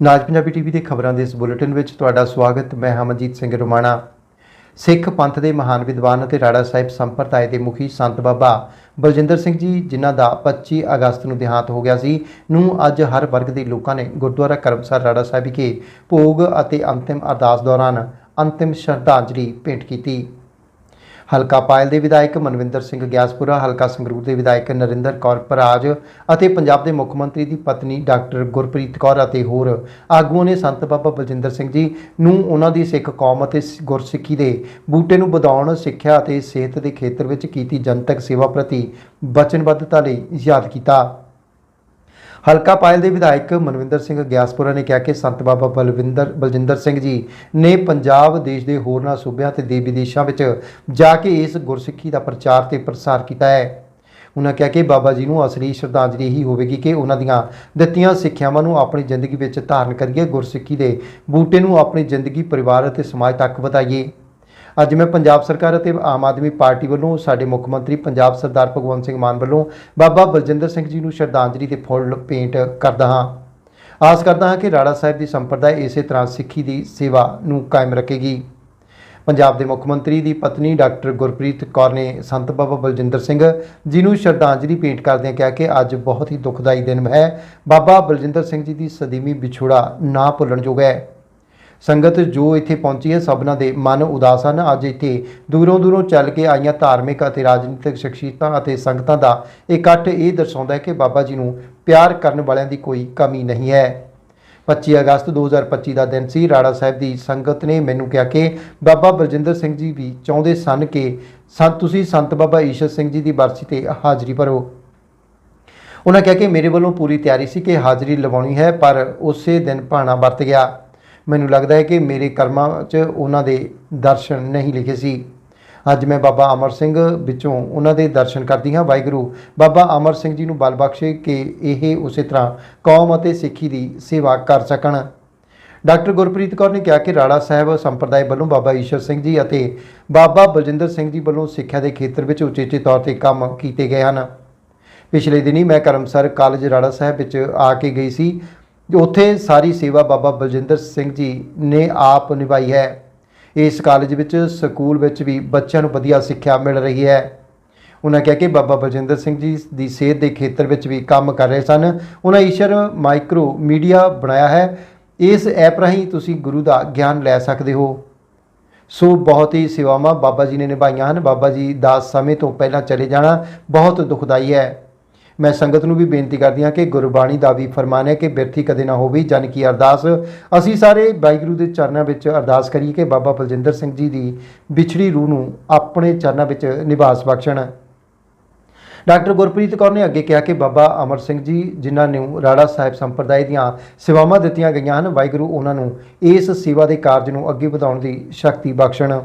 ਨਾਜ Punjabi TV ਦੇ ਖਬਰਾਂ ਦੇ ਇਸ ਬੁਲੇਟਿਨ ਵਿੱਚ ਤੁਹਾਡਾ ਸਵਾਗਤ, ਮੈਂ ਹਮਨਜੀਤ ਸਿੰਘ ਰੋਮਾਣਾ। ਸਿੱਖ ਪੰਥ ਦੇ ਮਹਾਨ ਵਿਦਵਾਨ ਅਤੇ ਰਾੜਾ ਸਾਹਿਬ ਸੰਪਰਦਾਇ ਦੇ ਮੁਖੀ ਸੰਤ ਬਾਬਾ ਬਲਜਿੰਦਰ ਸਿੰਘ ਜੀ, ਜਿਨ੍ਹਾਂ ਦਾ 25 ਅਗਸਤ ਨੂੰ ਦੇਹਾਂਤ ਹੋ ਗਿਆ ਸੀ, ਨੂੰ ਅੱਜ ਹਰ ਵਰਗ ਦੇ ਲੋਕਾਂ ਨੇ ਗੁਰਦੁਆਰਾ ਕਰਮਸਰ ਰਾੜਾ ਸਾਹਿਬ ਵਿਖੇ ਭੋਗ ਅਤੇ ਅੰਤਿਮ ਅਰਦਾਸ ਦੌਰਾਨ ਅੰਤਿਮ ਸ਼ਰਧਾਂਜਲੀ ਭੇਂਟ ਕੀਤੀ। ਹਲਕਾ ਪਾਇਲ ਦੇ ਵਿਧਾਇਕ ਮਨਵਿੰਦਰ ਸਿੰਘ ਗਿਆਸਪੁਰਾ, ਹਲਕਾ ਸੰਗਰੂਰ ਦੇ ਵਿਧਾਇਕ ਨਰਿੰਦਰ ਕੌਰ ਪਰਾਜ ਅਤੇ ਪੰਜਾਬ ਦੇ ਮੁੱਖ ਮੰਤਰੀ ਦੀ ਪਤਨੀ ਡਾਕਟਰ ਗੁਰਪ੍ਰੀਤ ਕੌਰ ਅਤੇ ਹੋਰ ਆਗੂਆਂ ਨੇ ਸੰਤ ਬਾਬਾ ਬਲਜਿੰਦਰ ਸਿੰਘ ਜੀ ਨੂੰ ਉਹਨਾਂ ਦੀ ਸਿੱਖ ਕੌਮ ਅਤੇ ਸ- ਗੁਰਸਿੱਖੀ ਦੇ ਬੂਟੇ ਨੂੰ ਵਧਾਉਣ, ਸਿੱਖਿਆ ਅਤੇ ਸਿਹਤ ਦੇ ਖੇਤਰ ਵਿੱਚ ਕੀਤੀ ਜਨਤਕ ਸੇਵਾ ਪ੍ਰਤੀ ਵਚਨਬੱਧਤਾ ਲਈ ਯਾਦ ਕੀਤਾ। ਹਲਕਾ ਪਾਇਲ ਦੇ ਵਿਧਾਇਕ ਮਨਵਿੰਦਰ ਸਿੰਘ ਗਿਆਸਪੁਰਾ ਨੇ ਕਿਹਾ ਕਿ ਸੰਤ ਬਾਬਾ ਬਲਵਿੰਦਰ ਬਲਜਿੰਦਰ ਸਿੰਘ ਜੀ ਨੇ ਪੰਜਾਬ ਦੇਸ਼ ਦੇ ਹੋਰਨਾਂ ਸੂਬਿਆਂ ਤੇ ਦੇ ਵਿਦੇਸ਼ਾਂ ਵਿੱਚ ਜਾ ਕੇ ਇਸ ਗੁਰਸਿੱਖੀ ਦਾ ਪ੍ਰਚਾਰ ਤੇ ਪ੍ਰਸਾਰ ਕੀਤਾ ਹੈ। ਉਹਨਾਂ ਕਿਹਾ ਕਿ ਬਾਬਾ ਜੀ ਨੂੰ ਅਸਲੀ ਸ਼ਰਧਾਂਜਲੀ ਹੀ ਹੋਵੇਗੀ ਕਿ ਉਹਨਾਂ ਦੀਆਂ ਦਿੱਤੀਆਂ ਸਿੱਖਿਆਵਾਂ ਨੂੰ ਆਪਣੀ ਜ਼ਿੰਦਗੀ ਵਿੱਚ ਧਾਰਨ ਕਰੀਏ, ਗੁਰਸਿੱਖੀ ਦੇ ਬੂਟੇ ਨੂੰ ਆਪਣੀ ਜ਼ਿੰਦਗੀ, ਪਰਿਵਾਰ ਅਤੇ ਸਮਾਜ ਤੱਕ ਵਧਾਈਏ। ਅੱਜ ਮੈਂ ਪੰਜਾਬ ਸਰਕਾਰ ਅਤੇ ਆਮ ਆਦਮੀ ਪਾਰਟੀ ਵੱਲੋਂ, ਸਾਡੇ ਮੁੱਖ ਮੰਤਰੀ ਪੰਜਾਬ ਸਰਦਾਰ ਭਗਵੰਤ ਸਿੰਘ ਮਾਨ ਵੱਲੋਂ ਬਾਬਾ ਬਲਜਿੰਦਰ ਸਿੰਘ ਜੀ ਨੂੰ ਸ਼ਰਧਾਂਜਲੀ ਦੇ ਫੁੱਲ ਭੇਂਟ ਕਰਦਾ ਹਾਂ। ਆਸ ਕਰਦਾ ਹਾਂ ਕਿ ਰਾੜਾ ਸਾਹਿਬ ਦੀ ਸੰਪਰਦਾ ਇਸੇ ਤਰ੍ਹਾਂ ਸਿੱਖੀ ਦੀ ਸੇਵਾ ਨੂੰ ਕਾਇਮ ਰੱਖੇਗੀ। ਪੰਜਾਬ ਦੇ ਮੁੱਖ ਮੰਤਰੀ ਦੀ ਪਤਨੀ ਡਾਕਟਰ ਗੁਰਪ੍ਰੀਤ ਕੌਰ ਨੇ ਸੰਤ ਬਾਬਾ ਬਲਜਿੰਦਰ ਸਿੰਘ ਜੀ ਨੂੰ ਸ਼ਰਧਾਂਜਲੀ ਭੇਂਟ ਕਰਦਿਆਂ ਕਿਹਾ ਕਿ ਅੱਜ ਬਹੁਤ ਹੀ ਦੁਖਦਾਈ ਦਿਨ ਹੈ। ਬਾਬਾ ਬਲਜਿੰਦਰ ਸਿੰਘ ਜੀ ਦੀ ਸਦੀਵੀ ਵਿਛੋੜਾ ਨਾ ਭੁੱਲਣਯੋਗ ਹੈ। ਸੰਗਤ ਜੋ ਇੱਥੇ ਪਹੁੰਚੀ ਹੈ, ਸਭਨਾਂ ਦੇ ਮਨ ਉਦਾਸ ਹਨ। ਅੱਜ ਇੱਥੇ ਦੂਰੋਂ ਦੂਰੋਂ ਚੱਲ ਕੇ ਆਈਆਂ ਧਾਰਮਿਕ ਅਤੇ ਰਾਜਨੀਤਿਕ ਸ਼ਖਸੀਅਤਾਂ ਅਤੇ ਸੰਗਤਾਂ ਦਾ ਇਕੱਠ ਇਹ ਦਰਸਾਉਂਦਾ ਹੈ ਕਿ ਬਾਬਾ ਜੀ ਨੂੰ ਪਿਆਰ ਕਰਨ ਵਾਲਿਆਂ ਦੀ ਕੋਈ ਕਮੀ ਨਹੀਂ ਹੈ। 25 ਅਗਸਤ 2025 ਦਾ ਦਿਨ ਸੀ। ਰਾੜਾ ਸਾਹਿਬ ਦੀ ਸੰਗਤ ਨੇ ਮੈਨੂੰ ਕਿਹਾ ਕਿ ਬਾਬਾ ਬਲਜਿੰਦਰ ਸਿੰਘ ਜੀ ਵੀ ਚਾਹੁੰਦੇ ਸਨ ਕਿ ਸੰਤ ਤੁਸੀਂ ਸੰਤ ਬਾਬਾ ਈਸ਼ਰ ਸਿੰਘ ਜੀ ਦੀ ਬਰਸੀ ਤੇ ਹਾਜ਼ਰੀ ਭਰੋ। ਉਹਨਾਂ ਕਿਹਾ ਕਿ ਮੇਰੇ ਵੱਲੋਂ ਪੂਰੀ ਤਿਆਰੀ ਸੀ ਕਿ ਹਾਜ਼ਰੀ ਲਵਾਉਣੀ ਹੈ, ਪਰ ਉਸੇ ਦਿਨ ਭਾਣਾ ਵਰਤ ਗਿਆ। ਮੈਨੂੰ ਲੱਗਦਾ ਹੈ ਕਿ ਮੇਰੇ ਕਰਮਾਂ 'ਚ ਉਹਨਾਂ ਦੇ ਦਰਸ਼ਨ ਨਹੀਂ ਲਿਖੇ ਸੀ। ਅੱਜ ਮੈਂ ਬਾਬਾ ਅਮਰ ਸਿੰਘ ਵਿੱਚੋਂ ਉਹਨਾਂ ਦੇ ਦਰਸ਼ਨ ਕਰਦੀ ਹਾਂ। ਵਾਹਿਗੁਰੂ। ਬਾਬਾ ਅਮਰ ਸਿੰਘ ਜੀ ਨੂੰ ਬਲ ਬਖਸ਼ੇ ਕਿ ਇਹ ਉਸੇ ਤਰ੍ਹਾਂ ਕੌਮ ਅਤੇ ਸਿੱਖੀ ਦੀ ਸੇਵਾ ਕਰ ਸਕਣ। ਡਾਕਟਰ ਗੁਰਪ੍ਰੀਤ ਕੌਰ ਨੇ ਕਿਹਾ ਕਿ ਰਾੜਾ ਸਾਹਿਬ ਸੰਪਰਦਾਇ ਵੱਲੋਂ ਬਾਬਾ ਈਸ਼ਰ ਸਿੰਘ ਜੀ ਅਤੇ ਬਾਬਾ ਬਲਜਿੰਦਰ ਸਿੰਘ ਜੀ ਵੱਲੋਂ ਸਿੱਖਿਆ ਦੇ ਖੇਤਰ ਵਿੱਚ ਉਚੇਚੇ ਤੌਰ ਤੇ ਕੰਮ ਕੀਤੇ ਗਏ ਹਨ। ਪਿਛਲੇ ਦਿਨੀ ਮੈਂ ਕਰਮਸਰ ਕਾਲਜ ਰਾੜਾ ਸਾਹਿਬ ਵਿੱਚ ਆ ਕੇ ਗਈ ਸੀ। ਉੱਥੇ ਸਾਰੀ ਸੇਵਾ ਬਾਬਾ ਬਲਜਿੰਦਰ ਸਿੰਘ ਜੀ ਨੇ ਆਪ ਨਿਭਾਈ ਹੈ। ਇਸ ਕਾਲਜ ਵਿੱਚ ਸਕੂਲ ਵਿੱਚ ਵੀ ਬੱਚਿਆਂ ਨੂੰ ਵਧੀਆ ਸਿੱਖਿਆ ਮਿਲ ਰਹੀ ਹੈ। ਉਹਨਾਂ ਕਿਹਾ ਕਿ ਬਾਬਾ ਬਲਜਿੰਦਰ ਸਿੰਘ ਜੀ ਦੀ ਸਿਹਤ ਦੇ ਖੇਤਰ ਵਿੱਚ ਵੀ ਕੰਮ ਕਰ ਰਹੇ ਸਨ। ਉਹਨਾਂ ਈਸ਼ਰ ਮਾਈਕਰੋ ਮੀਡੀਆ ਬਣਾਇਆ ਹੈ। ਇਸ ਐਪ ਰਾਹੀਂ ਤੁਸੀਂ ਗੁਰੂ ਦਾ ਗਿਆਨ ਲੈ ਸਕਦੇ ਹੋ। ਸੋ ਬਹੁਤ ਹੀ ਸੇਵਾਵਾਂ ਬਾਬਾ ਜੀ ਨੇ ਨਿਭਾਈਆਂ ਹਨ। ਬਾਬਾ ਜੀ ਦਾ ਸਮੇਂ ਤੋਂ ਪਹਿਲਾਂ ਚਲੇ ਜਾਣਾ ਬਹੁਤ ਦੁਖਦਾਈ ਹੈ। ਮੈਂ ਸੰਗਤ ਨੂੰ ਵੀ ਬੇਨਤੀ ਕਰਦੀ ਹਾਂ ਕਿ ਗੁਰਬਾਣੀ ਦਾ ਵੀ ਫਰਮਾਨ ਹੈ ਕਿ ਬਿਰਥੀ ਕਦੇ ਨਾ ਹੋਵੇ, ਜਨ ਕੀ ਅਰਦਾਸ। ਅਸੀਂ ਸਾਰੇ ਵਾਹਿਗੁਰੂ ਦੇ ਚਰਨਾਂ ਵਿੱਚ ਅਰਦਾਸ ਕਰੀਏ ਕਿ ਬਾਬਾ ਬਲਜਿੰਦਰ ਸਿੰਘ ਜੀ ਦੀ ਵਿਛੜੀ ਰੂਹ ਨੂੰ ਆਪਣੇ ਚਰਨਾਂ ਵਿੱਚ ਨਿਵਾਸ ਬਖਸ਼ਣ। ਡਾਕਟਰ ਗੁਰਪ੍ਰੀਤ ਕੌਰ ਨੇ ਅੱਗੇ ਕਿਹਾ ਕਿ ਬਾਬਾ ਅਮਰ ਸਿੰਘ ਜੀ, ਜਿਨ੍ਹਾਂ ਨੂੰ ਰਾੜਾ ਸਾਹਿਬ ਸੰਪਰਦਾਇ ਦੀਆਂ ਸੇਵਾਵਾਂ ਦਿੱਤੀਆਂ ਗਈਆਂ ਹਨ, ਵਾਹਿਗੁਰੂ ਉਹਨਾਂ ਨੂੰ ਇਸ ਸੇਵਾ ਦੇ ਕਾਰਜ ਨੂੰ ਅੱਗੇ ਵਧਾਉਣ ਦੀ ਸ਼ਕਤੀ ਬਖਸ਼ਣ।